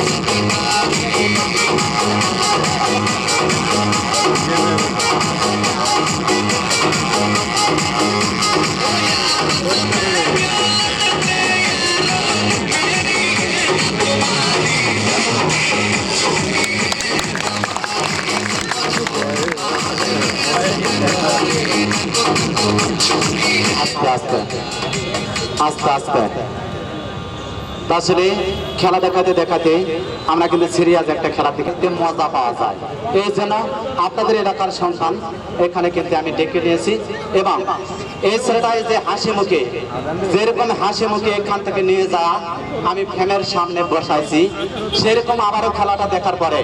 আস্তে আস্তে আস্তে। আসলে খেলা দেখাতে দেখাতে আমরা কিন্তু সিরিয়াস একটা খেলা দেখাতে মজা পাওয়া যায়। এই জন্য আপনাদের এলাকার সন্তান, এখানে কিন্তু আমি ডেকে নিয়েছি এবং এই ছেলেটা এই যে হাসি মুখে, যেরকম হাসি মুখে এখান থেকে নিয়ে যাওয়া আমি ফ্যানের সামনে বসাইছি, সেরকম আবারও খেলাটা দেখার পরে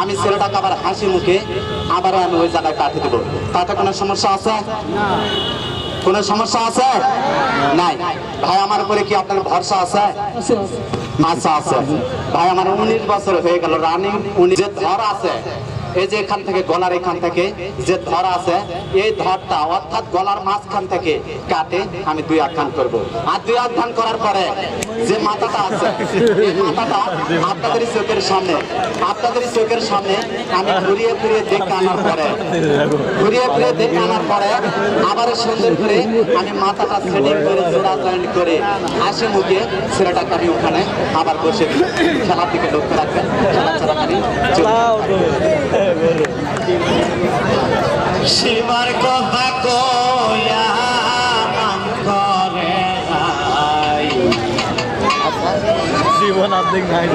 আমি ছেলেটাকে আবার হাসি মুখে আবারও আমি ওই জায়গায় পাঠিয়ে দেবো। তাতে কোনো সমস্যা আছে? কোনো সমস্যা আছে? নাই। ভাই আমার উপরে কি আপনার ভরসা আছে? আচ্ছা আছে। ভাই আমার উনিশ বছর হয়ে গেল রানিং উনি যে ধর আছে এই যে এখান থেকে, গলার এখান থেকে যে ধর আছে, এই ধরটা অর্থাৎ গলার মাঝখান থেকে কাটে, আমি দুই আখ্যান করব। আর দুই আখ্যান করার পরে যে মাথাটা আছে মাথাটা আপনাদের চোখের সামনে আপনাদের চোখের সামনে আমি ঘুরিয়ে ফিরিয়ে দেখে আনার পরে, ঘুরিয়ে ফিরিয়ে দেখে আনার পরে আবার সুন্দর করে আমি মাথাটা সেটিং করে, জোড়া জয়েন্ট করে হাসি মুখে ছেলেটাকে আমি ওখানে আবার বসে খেলার দিকে লক্ষ্য রাখবেন, খেলা চলাকালীন শিবার কথা কয়া জীবন অর্ধেক নাই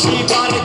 শিবার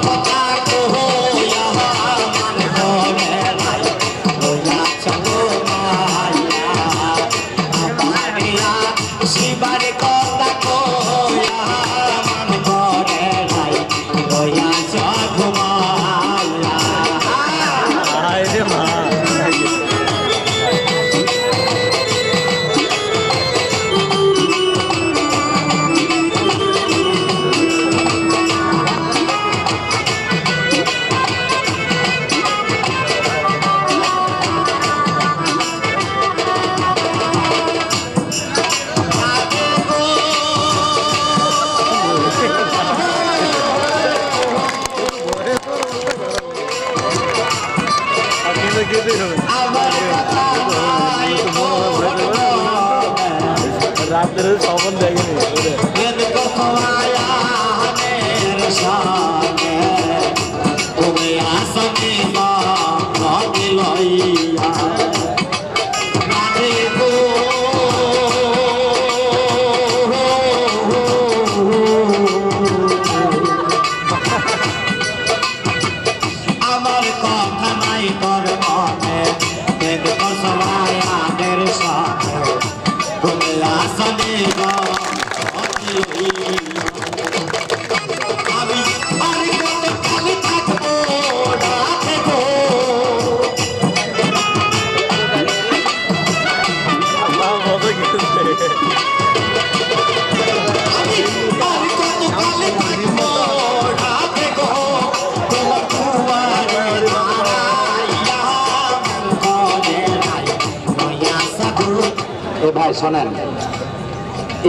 শোনেন।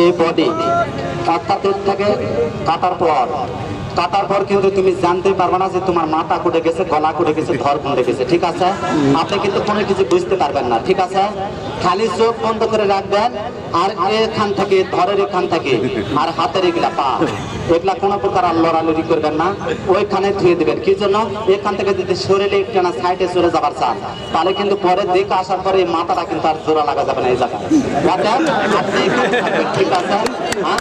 এই বডি এর থেকে কাটার পর কাটার পর কিন্তু তুমি জানতে পারবে না যে তোমার মাথা কুটে গেছে, গলা কুটে গেছে ধর কুটে গেছে, ঠিক আছে? আপনি কিন্তু কোনো কিছু বুঝতে পারবেন না, ঠিক আছে? খালি চোখ বন্ধ করে রাখবেন, আর এখান থেকে, ধরের এখান থেকে, আর হাতের এগুলা পা। এগুলা কোনো প্রকার লড়ালড়ি করবেন না, ওইখানে ধুয়ে দিবেন। কি জন্য? এখান থেকে যদি শরীরে একটু না সাইডে সরে যাবার চান, তাহলে কিন্তু পরে দেখে আসার পরে এই মাথাটা কিন্তু আর জোড়া লাগা যাবে না এই জায়গায়। ঠিক আছে? হ্যাঁ?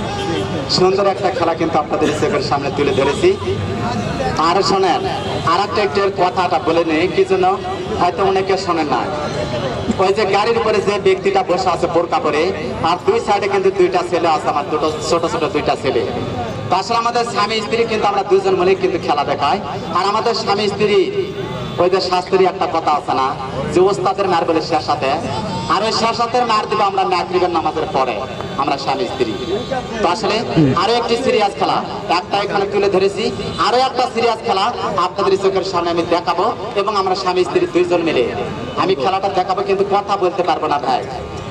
সুন্দর একটা খেলা কিন্তু আপনাদের চোখের সামনে তুলে ধরেছি। আর শোনেন আর একটা একটু কথাটা বলে নেই, কি জন্য হয়তো অনেকে শোনেন না। ওই যে গাড়ির উপরে যে ব্যক্তিটা বসে আছে বোরকা পরে, আর দুই সাইডে কিন্তু দুইটা ছেলে আছে, আমার দুটো ছোট ছোট দুইটা ছেলে। তো আসলে আমাদের স্বামী, স্ত্রী কিন্তু আমরা দুজন মিলে কিন্তু খেলা দেখাই। আর আমাদের স্বামী, স্ত্রী, ওই যে শাস্ত্রী একটা কথা আছে না, যে ওস্তাদের মার বলে শেষ সাথে আর ওই শেষ সাথের মার দিব আমরা মাতৃবের নামাজের পরে। আমরা স্বামী স্ত্রী। তো আসলে আরও একটি সিরিয়াস খেলা। একটা এখানে তুলে ধরেছি। আরও একটা সিরিয়াস খেলা আপনাদের চোখের সামনে আমি দেখাবো এবং আমরা স্বামী স্ত্রী দুইজন মিলে। আমি খেলাটা দেখাবো কিন্তু কথা বলতে পারব না ভাই।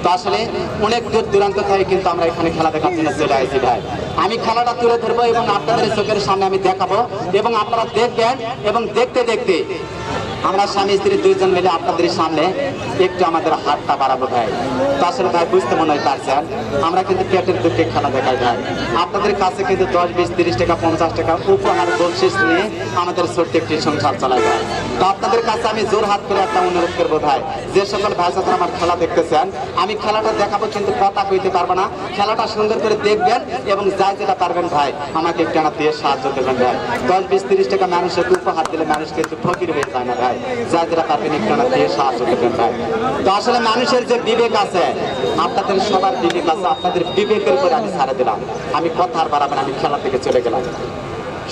তো আসলে অনেক দূর দূরান্ত থেকে কিন্তু আমরা এখানে খেলা দেখার জন্য চলে আসি ভাই। আমি খেলাটা তুলে ধরবো এবং আপনাদের চোখের সামনে আমি দেখাবো এবং আপনারা দেখবেন এবং দেখতে দেখতে আমরা স্বামী স্ত্রী দুইজন মিলে আপনাদের সামনে একটু আমাদের হাতটা বাড়াবো ভাই। তো আসলে ভাই, বুঝতে মনে হয় পারছেন আমরা কিন্তু পেটের দুঃখে খেলা দেখাই ভাই। আপনাদের কাছে কিন্তু দশ বিশ তিরিশ টাকা, পঞ্চাশ টাকা উপহার বলশিস নিয়ে আমাদের ছোট্ট একটি সংসার চালাই ভাই। তো আপনাদের কাছে আমি জোর হাত করে একটা অনুরোধ করব ভাই। যে সকল ভাই সাথে আমার খেলা দেখতেছেন, আমি খেলাটা দেখাবো কিন্তু কথা কইতে পারব না। খেলাটা সুন্দর করে দেখবেন এবং যাই যেটা পারবেন ভাই, আমাকে একটু দিয়ে সাহায্য করবেন ভাই। দশ বিশ তিরিশ টাকা মানুষকে উপহার দিলে মানুষ কিন্তু ফকির হয়ে যায় না ভাই। যাই যেটা পারবেন একটু দিয়ে সাহায্য করবেন ভাই। তো আসলে মানুষের যে বিবেক আছে, আপনাদের সবার বিবেক আছে, আপনাদের বিবেকের উপরে আমি ছাড়ে দিলাম। আমি কথা আর বাড়াবেন আমি খেলা থেকে চলে গেলাম।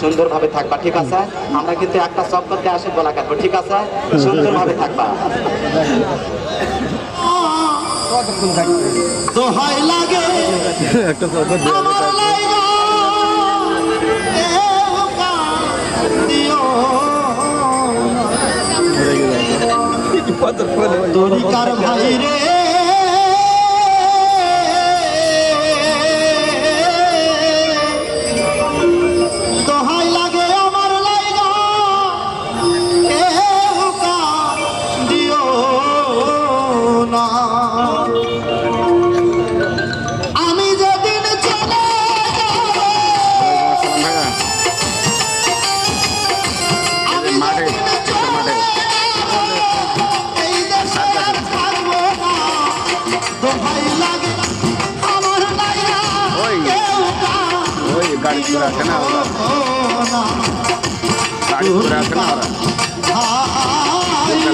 সুন্দরভাবে থাকবা, ঠিক আছে? আমরা কিন্তু একটা চক্করতে আসে গলা কাটবো ঠিক আছে? সুন্দরভাবে থাকবা। দোহাই থাকবে। তো হয় লাগে একটা দিও। তরিকার ভাই রে?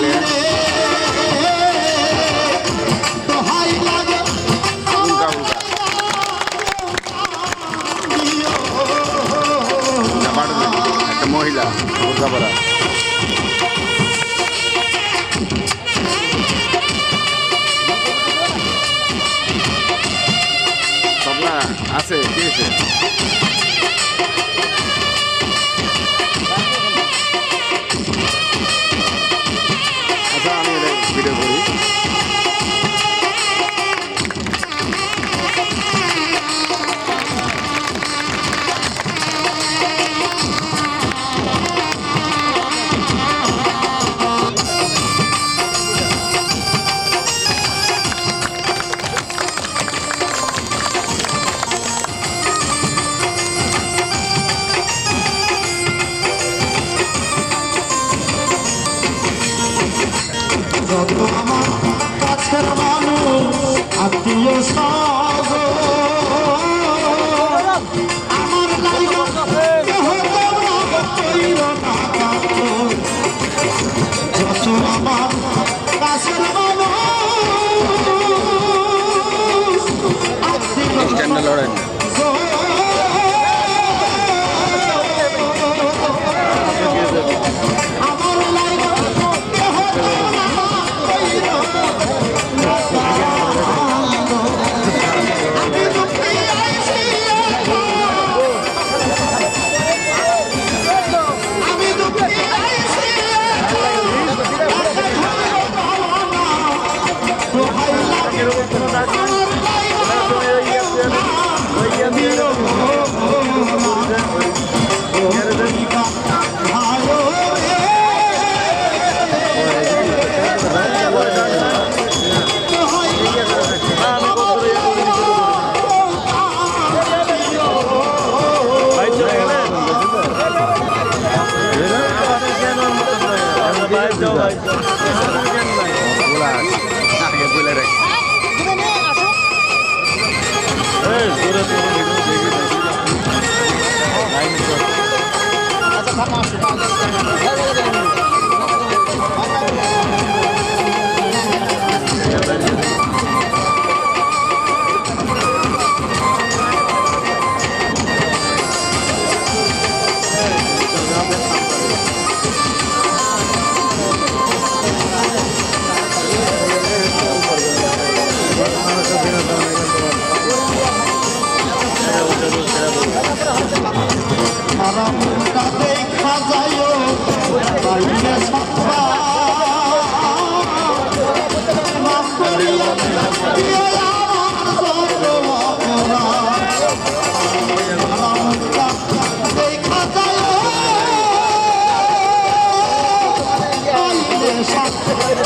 রে, দোহাই লাগে উল্কা উল্কা দিও জামাটা দেখি, একটা মহিলা পরা স্বপ্না আছে Thank আছে আত্মীয়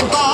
Bye.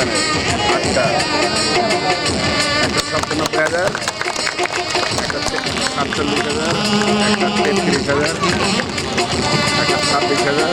Company, Akka. একটা সাতানব্বই হাজার একটা সাতচল্লিশ হাজার একটা তেত্রিশ হাজার একটা ছাব্বিশ হাজার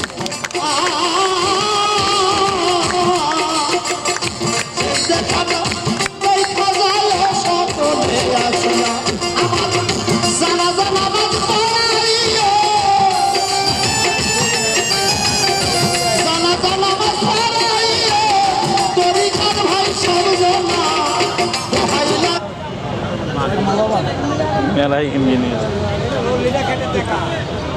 इंजीनियर